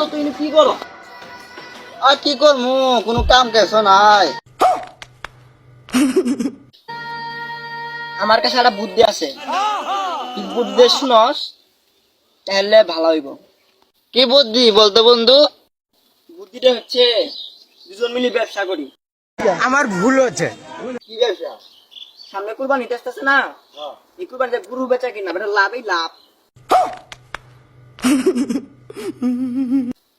করো? আর কি করমু? কোনো কাম কেছ নাই। আমার কাছে একটা বুদ্ধি আছে। বুদ্ধি শুনস তাহলে ভালো হইব। কি বুদ্ধি বলতো বন্ধু? বুদ্ধিটা হচ্ছে দুজন মিলে ব্যবসা করি। আমার ভুল হচ্ছে। কি ব্যবসা? সামনে কুরবানি আসতেছে না? এই কুরবানিতে গরু বেচা কিনা? লাভই লাভ।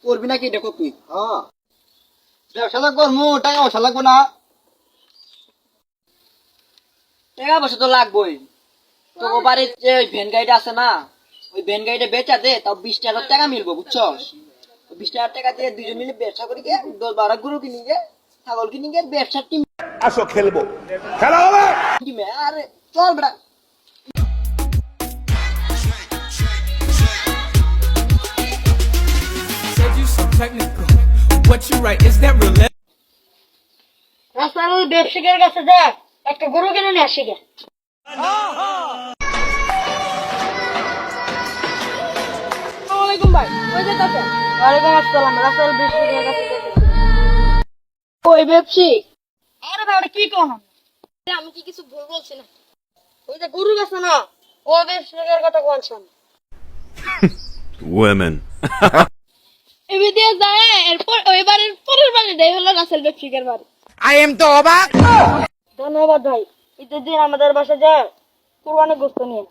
করবি নাকি দেখো তুই হ্যাঁ। ব্যবসাটা করমু টাকা পয়সা লাগবো না। টাকা পয়সা তো লাগবেই। তো বাড়ির যে ওই ভ্যান গাড়িটা আছে না ওই ভ্যান গাড়িটা বেচা দে তাও বিশ হাজার টাকা মিলবো বুঝছস? ওই বিশ হাজার টাকা দিয়ে দুজন মিলে ব্যবসা করি গে দশ বারো গরু কিনি গে ছাগল কিনি গে ব্যবসা টিম আসো খেলব। খেলা হবে! আরে চল বেটা। You write, is that real? রাস্তার ওই ব্যবসায়ীর কাছে যা একটা গরু কিনে নিয়ে আসি গে। আসসালামাইকুম ভাই কই যেতেছেন ওয়ালাইকুম আসসালাম রাস্তার ব্যবসায়ীর কাছে ওই ব্যবসায়ী আরে ভাই ওটা কি কোন? আমি কি কিছু ভুল বলছি না? ওই যে গরু গেছে না ও ব্যবসায়ীর কথা বলছেন women. এরপর ওই পরের বাড়ি দেয় হলো রাসেল বেফিকের বাড়ি আই এম তো অবাক ধন্যবাদ ভাই ঈদের দিন আমাদের বাসা যায় কুরবানি গোস্ত নিয়ে।